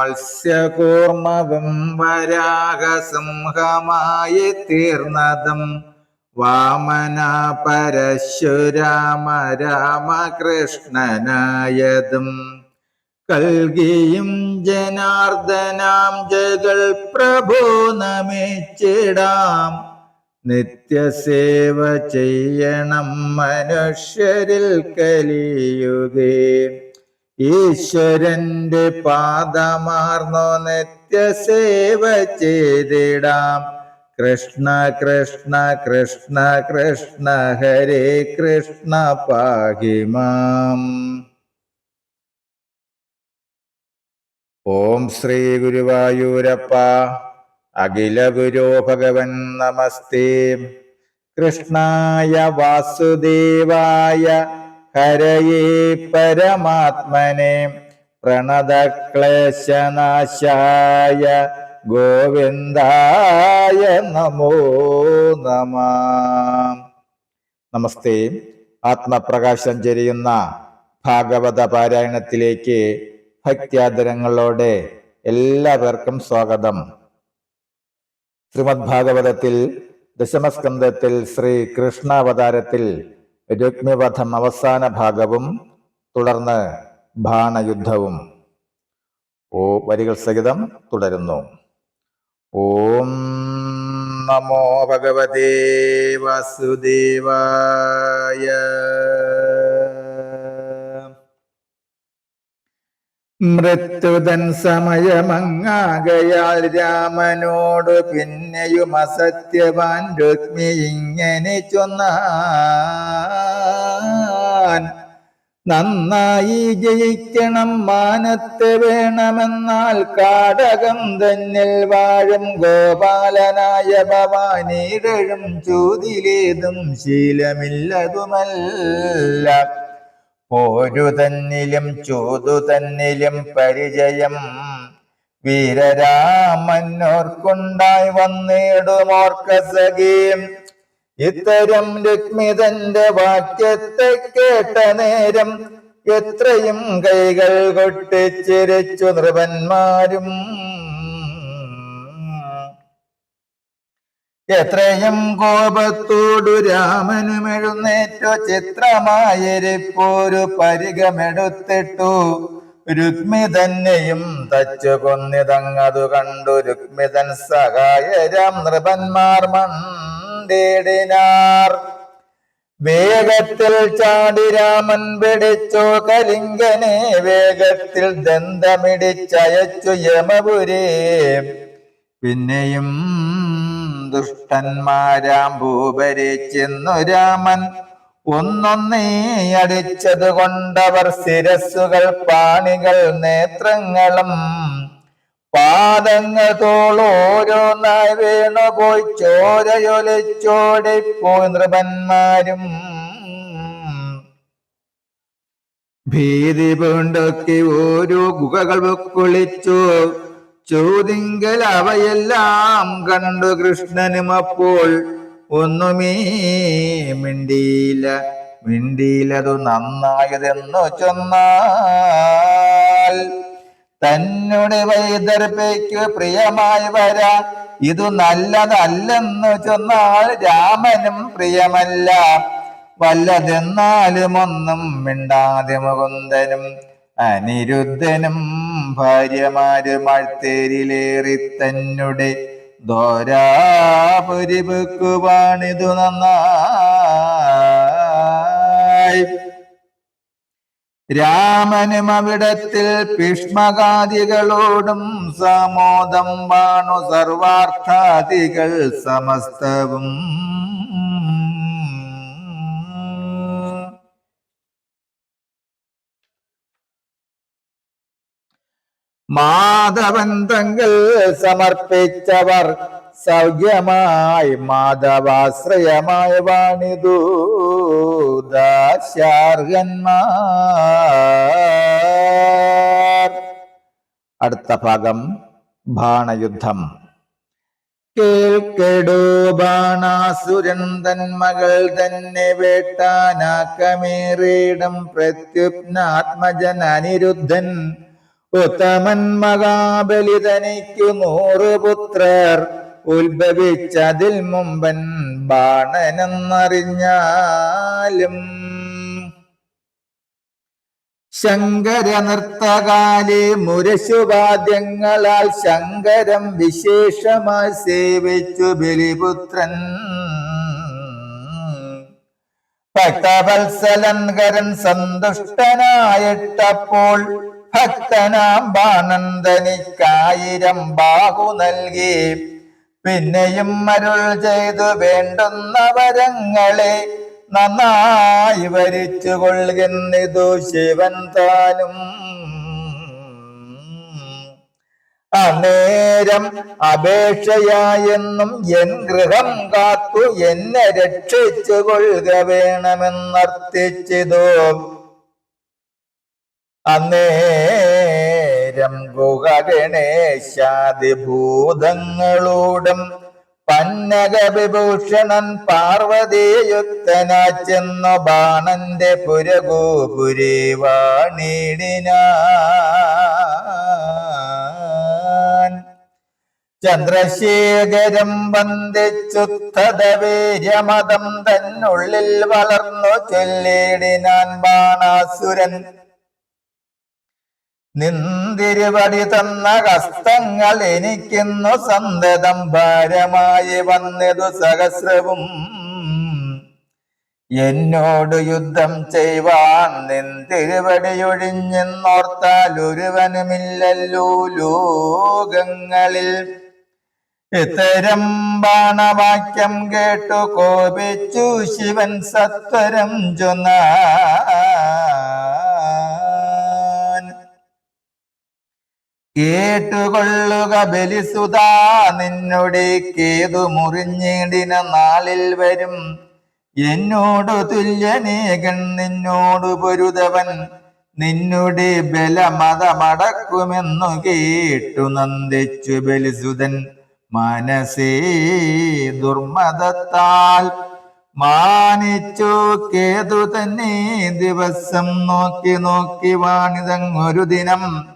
മത്സ്യകൂർമ്മവും വരാഹസിംഹമായി തീർന്നതും വാമന പരശുരാമ രാമകൃഷ്ണനായതും. കൽകിയും ജനാർദ്ദനാം ജകൾ പ്രഭു നമിച്ചിടാം. നിത്യസേവ ചെയ്യണം മനുഷ്യരിൽ കലിയുകേ ഈശ്വരന്റെ പാദമാർന്നോ നിത്യസേവ ചെയ്തിടാം. കൃഷ്ണ കൃഷ്ണ കൃഷ്ണ കൃഷ്ണ ഹരേ കൃഷ്ണ പാഹിമാം ഓം ശ്രീ ഗുരുവായൂരപ്പ അഖില ഗുരോ ഭഗവൻ നമസ്തേ. കൃഷ്ണായ വാസുദേവായ ഹരയേ പരമാത്മനെ പ്രണതക്ലേശനാശായ ഗോവിന്ദായ നമോ നമ. നമസ്തേ. ആത്മപ്രകാശം ചെരിയുന്ന ഭാഗവത പാരായണത്തിലേക്ക് ഭക്ത്യാദരങ്ങളോടെ എല്ലാവർക്കും സ്വാഗതം. ശ്രീമദ് ഭാഗവതത്തിൽ ദശമസ്കന്ധത്തിൽ ശ്രീ കൃഷ്ണാവതാരത്തിൽ രുക്മിവധം അവസാന ഭാഗവും തുടർന്ന് ബാണയുദ്ധവും ഓ വരികൾ സഹിതം തുടരുന്നു. ഓം നമോ ഭഗവതേ വാസുദേവായ. മൃത്യുതൻ സമയമങ്ങാകയാൽ രാമനോട് പിന്നെയും അസത്യവാൻ രുക്മി ഇങ്ങനെ ചൊന്നാൻ. നന്നായി ജയിക്കണം മാനത്ത് വേണമെന്നാൽ കാടകം തന്നിൽ വാഴും ഗോപാലനായ ഭവാനീരഴും ചൂതിലേതും ശീലമില്ലതുമല്ല. പോരു തന്നിലും ചൂതു തന്നിലും പരിചയം. വീരരാമന്നോർക്കുണ്ടായി വന്നിടുമോർക്ക സഖീം. ഇത്തരം രുക്മിതന്റെ വാക്യത്തെ കേട്ട നേരം എത്രയും കൈകൾ കൊട്ടിച്ചിരിച്ചു നൃപന്മാരും എത്രയും കോപത്തോടു രാമനും എഴുന്നേറ്റോ ചിത്രമായിരിപ്പോരു പരിഗമെടുത്തിട്ടു. രുക്മി തന്നെയും തച്ചു കൊന്നിതങ്ങതു കണ്ടു. രുക്മിതൻ സഹായരാം നൃപന്മാർ മണ്ടേടിനാർ. വേഗത്തിൽ ചാടി രാമൻ പിടിച്ചോ കലിംഗനെ വേഗത്തിൽ ദന്തമിടിച്ചയച്ചു യമപുരേ. പിന്നെയും ദുഷ്ടന്മാരാം ഭൂപരെ ചെന്നു രാമൻ. ഒന്നൊന്നേ അടിച്ചത് കൊണ്ടവർ ശിരസ്സുകൾ പാണികൾ നേത്രങ്ങളും. പാദങ്ങൾ തോളോരോന്നായി വീണു പോയി ചോരയൊലിച്ചോടിപ്പോയി നൃപന്മാരും. ഭീതി പൂണ്ടൊക്കെ ഓരോ ഗുഹകൾ കുളിച്ചു ചോദിങ്കൽ അവയെല്ലാം കണ്ടു കൃഷ്ണനും അപ്പോൾ. ഒന്നുമേ മിണ്ടിയില്ല മിണ്ടിയിലതു നന്നായതെന്നു ചൊന്നാൽ. തന്നെ വൈദർഭയ്ക്ക് പ്രിയമായി വരാ ഇതു നല്ലതല്ലെന്നു ചൊന്നാൽ രാമനും പ്രിയമല്ല. വല്ലതെന്നാലും ഒന്നും മിണ്ടാതെ മുകുന്ദനും അനിരുദ്ധനും ഭാര്യമാരുമാഴ്ത്തേരിലേറി തന്നെ ദ്വാരാപുരി നന്നായി. രാമനും അവിടത്തിൽ ഭീഷ്മകാദികളോടും സമോദം വാണു സർവാർത്ഥാദികൾ സമസ്തവും മാധവൻ തങ്ങൾ സമർപ്പിച്ചവർ സൗഖ്യമായി മാധവാശ്രയമായി ദാശാർഹന്മാ അടുത്ത ഭാഗം ബാണയുദ്ധം. കേൾക്കെടോ ബാണാസുരൻ തൻ മകൾ തന്നെ വേട്ടാനാക്കമേറിയിടം പ്രത്യുപ്നാത്മജൻ അനിരുദ്ധൻ ഉത്തമൻ മഹാബലി തനിക്കു നൂറ് പുത്രർ ഉത്ഭവിച്ചതിൽ മുമ്പൻ ബാണനെന്നറിഞ്ഞാലും. ശങ്കര നൃത്തകാലി മുരശുവാദ്യങ്ങളാൽ ശങ്കരം വിശേഷമായി സേവിച്ചു ബലിപുത്രൻ. ഭക്തവത്സലൻകരൻ സന്തുഷ്ടനായിട്ടപ്പോൾ ഭക്തനാം ബാണന്തനിക്കായിരം ബാഹു നൽകി. പിന്നെയും അരുൾ ചെയ്തു വേണ്ടുന്ന വരങ്ങളെ നന്നായി വരിച്ചു കൊള്ളുന്നിതു ശിവൻ താനും. അന്നേരം അപേക്ഷയായെന്നും എൻ ഗൃഹം കാത്തു എന്നെ രക്ഷിച്ചു കൊള്ളുക വേണമെന്നർത്ഥിച്ചതോ. അന്നേരം ഗുഹ ഗണേശാദിഭൂതങ്ങളോടും പന്നക വിഭൂഷണൻ പാർവതീയുക്തനാ ചെന്നു ബാണന്റെ പുരഗോപുരേ വാണിടിനാൻ. ചന്ദ്രശേഖരം വന്ദിച്ചുത്തതവേര്യമതം തന്നുള്ളിൽ വളർന്നു ചൊല്ലിടിനാൻ ബാണാസുരൻ നിന്തിരുവടി തന്ന ഹസ്തങ്ങൾ എനിക്കിന്നു സന്തതം ഭാരമായി വന്നതു സഹസ്രവും. എന്നോട് യുദ്ധം ചെയ്യുവാൻ നിന്തിരുവടിയൊഴിഞ്ഞെന്നോർത്താൽ ഒരുവനുമില്ലല്ലോ ലോകങ്ങളിൽ. ഇത്തരം ബാണവാക്യം കേട്ടു കോപിച്ചു ശിവൻ സത്വരം ചൊന്നാൻ കേട്ടുകൊള്ളുക ബലിസുതാ നിന്നുടെ കേതു മുറിഞ്ഞിടിന നാളിൽ വരും. എന്നോട് തുല്യനേകൻ നിന്നോട് പൊരുതവൻ. നിന്നുടെ ബലമതമടക്കുമെന്നു കേട്ടു നന്ദിച്ചു ബലിസുതൻ. മനസേ ദുർമതത്താൽ മാനിച്ചു കേതു തന്നെ ദിവസം നോക്കി നോക്കി വാണിതങ്ങൊരു ദിനം.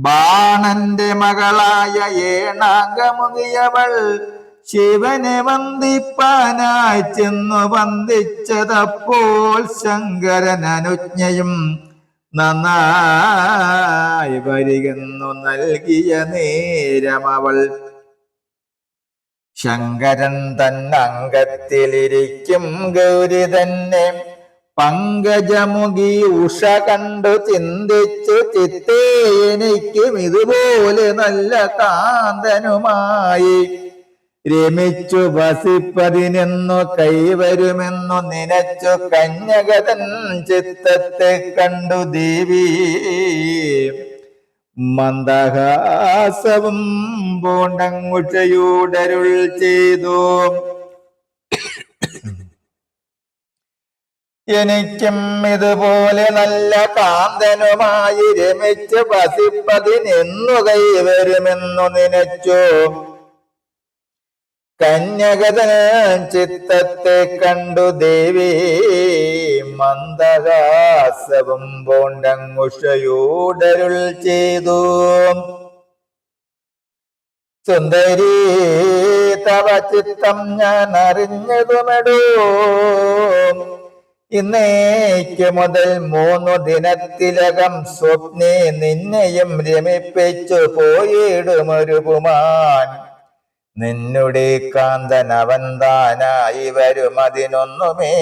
ബാണന്റെ മകളായ ഏണാംഗമുകിയവൾ ശിവനെ വന്ദിപ്പാനായി ചെന്നു വന്ദിച്ചതപ്പോൾ ശങ്കരൻ അനുജ്ഞയും നന്നായി വരികുന്നു നൽകിയ നേരം അവൾ ശങ്കരൻ തന്നങ്കത്തിലിരിക്കും ഗൗരി തന്നെ പങ്കജമുഖി ഉഷ കണ്ടു ചിന്തിച്ചു ചിത്തേ എനിക്കും ഇതുപോലെ നല്ല കാന്തനുമായി. രമിച്ചു വസിപ്പതിനെന്നു കൈവരുമെന്നു നിനച്ചു കന്യകതൻ ചിത്തത്തെ കണ്ടു ദേവി. മന്ദഹാസവും പൂണ്ടങ്ങുഷയൂടരുൾ ചെയ്തു. എനിക്കും ഇതുപോലെ നല്ല കാന്തനുമായി രമിച്ച് വസിപ്പതിനെന്നു കൈവരുമെന്നു നിനച്ചു. കന്യകത ചിത്തത്തെ കണ്ടു ദേവി മന്ദഹാസവും പോണ്ടങ്ങുഷയൂടരുൾ ചെയ്തു. സുന്ദരി തവ ചിത്തം ഞാൻ അറിഞ്ഞതുമെടോ ഇന്നേക്ക് മുതൽ മൂന്നു ദിനത്തിലകം സ്വപ്നെ നിന്നെയും രമിപ്പിച്ചു പോയിടുമൊരു പുമാൻ. നിന്നുടെ കാന്തൻ അവൻ താനായി വരും അതിനൊന്നുമേ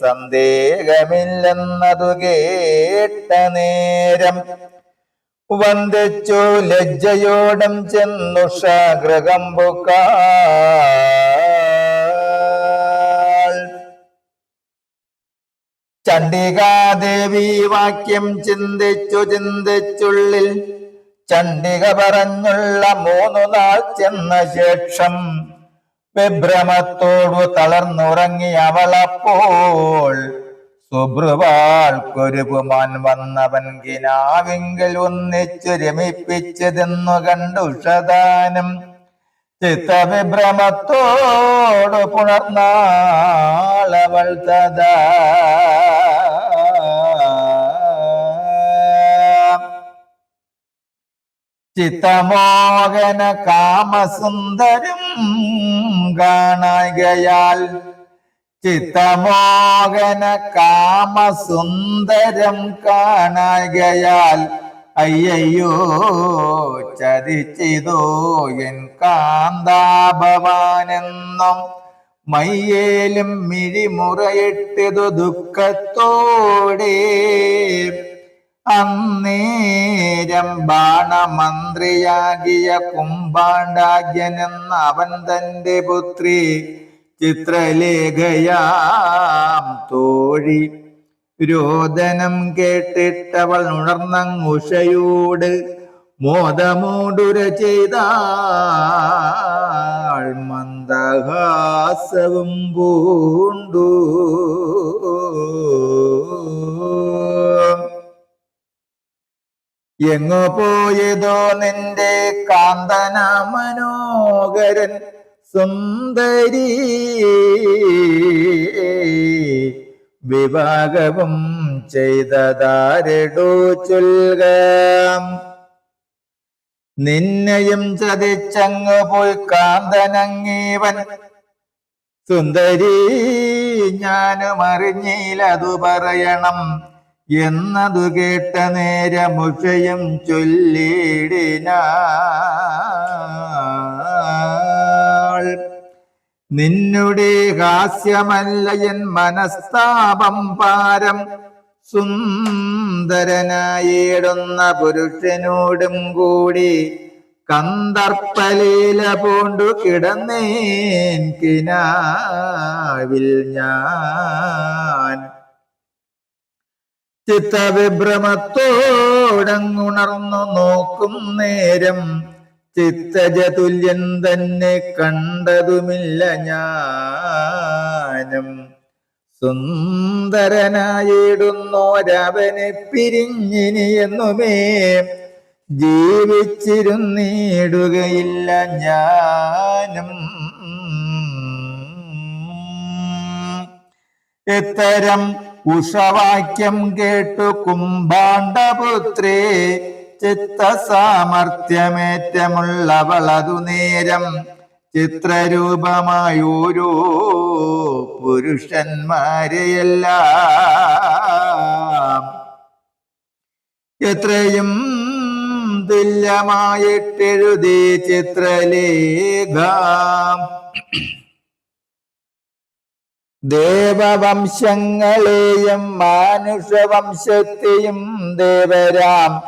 സന്ദേഹമില്ലെന്നതു കേട്ട നേരം. വന്ദിച്ചു ലജ്ജയോടം ചെന്നുഷ ഗൃഹം പുക്കാൾ ചണ്ഡികാദേവി വാക്യം ചിന്തിച്ചു ചിന്തിച്ചുള്ളിൽ ചണ്ഡിക പറഞ്ഞുള്ള മൂന്നു നാൾ ചെന്ന ശേഷം വിഭ്രമത്തോടു തളർന്നുറങ്ങി അവളപ്പോൾ സുബ്രുവാൾക്കൊരുപുമാൻ വന്നവൻ ഗിനാവിങ്കിൽ ഒന്നിച്ചു രമിപ്പിച്ചതെന്നു കണ്ടു ഷദാനം ചിത്തവിഭ്രമത്തോടു പുണർന്നാളവൾ തഥാ ചിത്തമോഹന കാമസുന്ദരം കാണാകയാൽ ചിത്തമോഹന കാമസുന്ദരം കാണകയാൽ അയ്യയ്യോ ചതിച്ചിതോ എൻ കാന്താഭവാനെന്നും മയ്യേലും മിഴിമുറയിട്ടതു ദുഃഖത്തോടെ അന്നേരം ബാണമന്ത്രിയാകിയ കുംഭാണ്ടാഗ്യനെന്ന അവൻ തന്റെ പുത്രി ചിത്രലേഖയാം തോഴി. രോദനം കേട്ടിട്ടവൾ ഉണർന്നങ്ങുഷയോട് മോദമോടുര ചെയ്താൾ മന്ദഹാസവും പൂണ്ടു. എങ്ങോ പോയതോ നിന്റെ കാന്തന മനോഹരൻ സുന്ദരി. വിവാഹവും ചെയ്തതാരടോ ചൊൽക നിന്നെയും ചതിച്ചങ്ങ് പോയി കാന്തനങ്ങീവൻ. സുന്ദരി ഞാനും അറിഞ്ഞില്ലതു പറയണം. എന്നതു കേട്ട നേരമുഷയും ചൊല്ലിടിന നിന്നുടെ ഹാസ്യമല്ല എൻ മനസ്താപം പാരം. സുന്ദരനായിടുന്ന പുരുഷനോടും കൂടി കന്ദർപ്പലീല പൂണ്ടു കിടന്നേൻ കിനാവിൽ ഞാൻ. ചിത്തവിഭ്രമത്തോടങ്ങുണർന്നു നോക്കും നേരം. ചിത്തജതുല്യൻ തന്നെ കണ്ടതുമില്ല ഞാനും സുന്ദരനായിടുന്നോരവനെ പിരിഞ്ഞിനി എന്നുമേ ജീവിച്ചിരുന്നിടുകയില്ല ഞാനും ഇത്തരം ഉഷവാക്യം കേട്ടു കുംഭാണ്ഡപുത്രേ ചിത്തസാമർത്ഥ്യമേറ്റമുള്ളവളതു നേരം ചിത്രരൂപമായോരോ പുരുഷന്മാരെയെല്ലാം. എത്രയും തുല്യമായിട്ടെഴുതി ചിത്രലേഖ. ദേവവംശങ്ങളെയും മാനുഷവംശത്തെയും ദേവരാം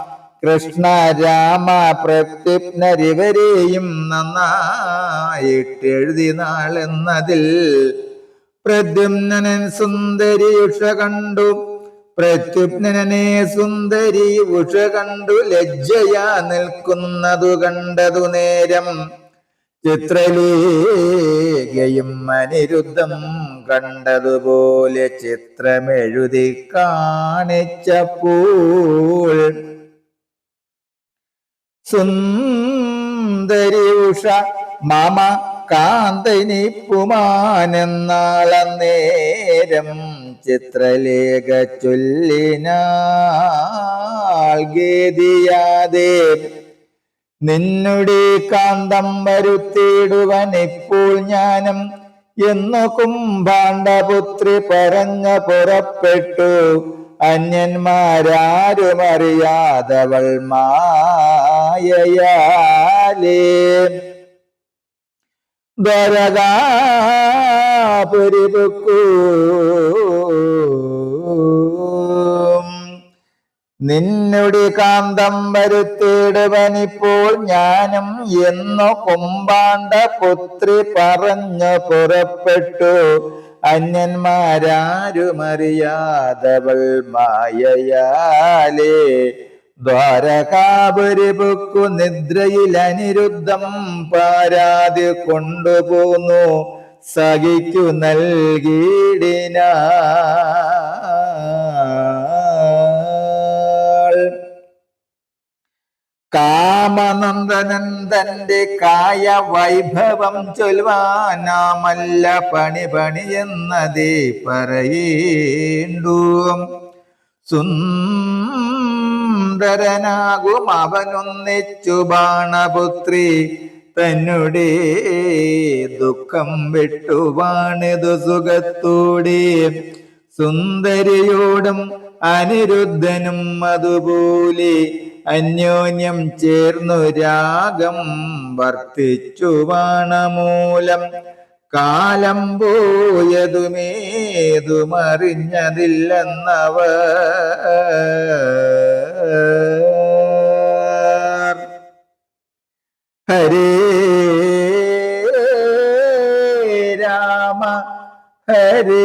കൃഷ്ണ രാമ പ്രത്യുപ്നരിവരെയും നന്നായിട്ടെഴുതി നാളെന്നതിൽ പ്രദ്യുമ്നൻ സുന്ദരി ഉഷ കണ്ടു. പ്രത്യുപ്നനെ സുന്ദരി ഉഷ കണ്ടു. ലജ്ജയാ നിൽക്കുന്നതു കണ്ടതു നേരം. ചിത്രലേഖയും അനിരുദ്ധം കണ്ടതുപോലെ ചിത്രമെഴുതി കാണിച്ചപ്പോൾ സുന്ദരി ഉഷ മമ കാന്തനി പുമാനെന്നാളന്നേരം ചിത്രലേഖ ചൊല്ലിനാൾ ഗേദിയാതെ നിന്നുടെ കാന്തം വരുത്തിയിടുവൻ ഇപ്പോൾ ഞാനും എന്നു കുംഭാണ്ഡപുത്രി പറഞ്ഞ പുറപ്പെട്ടു. അന്യന്മാരാരും അറിയാതവൾ മായയാലേ. ദരകാപുരിപുക്കൂ നിന്നുടെ കാന്തം വരുത്തിടുവനിപ്പോൾ ഞാനും എന്നു കുമ്പാണ്ട പുത്രി പറഞ്ഞു പുറപ്പെട്ടു. അന്യന്മാരാരുമറിയാതവൾ മായയാലേ. ദ്വാരകാപുരിപുക്കു നിദ്രയിൽ അനിരുദ്ധം പാരാതി കൊണ്ടുപോന്നു. സഖിക്കു നൽകിയിടിനാൾ കാമനന്ദനൻ തന്റെ കായ വൈഭവം ചൊൽവാനാമല്ല പണി പണിയെന്നതേ പറയേണ്ടു. സുന്ദര സുന്ദരനാകും അവനൊന്നിച്ചു ബാണപുത്രി തന്നെ ദുഃഖം വിട്ടുവാണിതു സുഖത്തോടെ. സുന്ദരിയോടും അനിരുദ്ധനും അതുപോലെ അന്യോന്യം ചേർന്നു രാഗം വർത്തിച്ചു വാണമൂലം. കാലം പോയതുമേതുമറിഞ്ഞതില്ലെന്നവ ഹരേ രാമ ഹരേ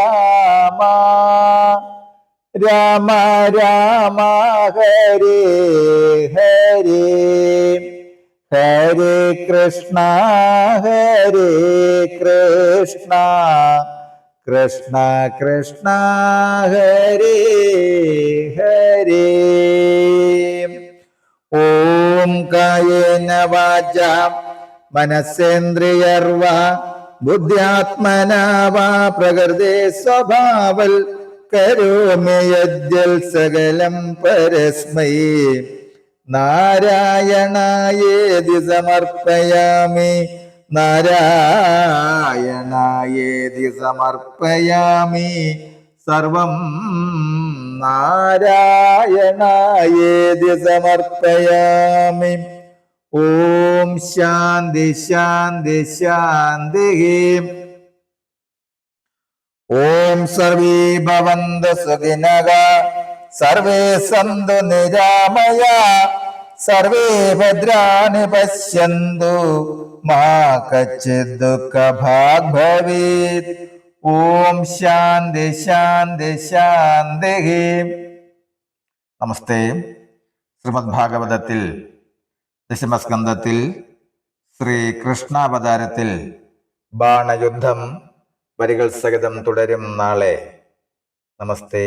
രാമ രാമ ഹരേ ഹരേ. ഹരേ കൃഷ്ണ ഹരേ കൃഷ്ണ. കൃഷ്ണ കൃഷ്ണ ഹരേ ഹരേ. ഓം കായേന വാച മനസ്സേന്ദ്രിയർവ ബുദ്ധ്യാത്മനാ വാ പ്രകൃതി സ്വഭാവൽ കരോമി യദ്യൽ സകലം പരസ്മൈ. നാരായണായേതി സമർപ്പയാമി നാരായണായേതി സമർപ്പയാമി സർവം നാരായണായേതി സമർപ്പയാമി ഓം ശാന്തി ശാന്തി ശാന്തി ഓം സർവേ ഭവന്ത സുഖിനക സർവേ സന്തു നിരാമയ. സർവേ ഭദ്രാണി പശ്യന്തു. മാ കച്ചിത് ദുഃഖ ഭാഗ് ഭവേത് ഓം ശാന്തി ശാന്തി ശാന്തി. നമസ്തേ. ശ്രീമദ് ഭാഗവതത്തിൽ ദശമസ്കന്ധത്തിൽ ശ്രീകൃഷ്ണാവതാരത്തിൽ ബാണയുദ്ധം വരികൾ സഹിതം തുടരും നാളെ. നമസ്തേ.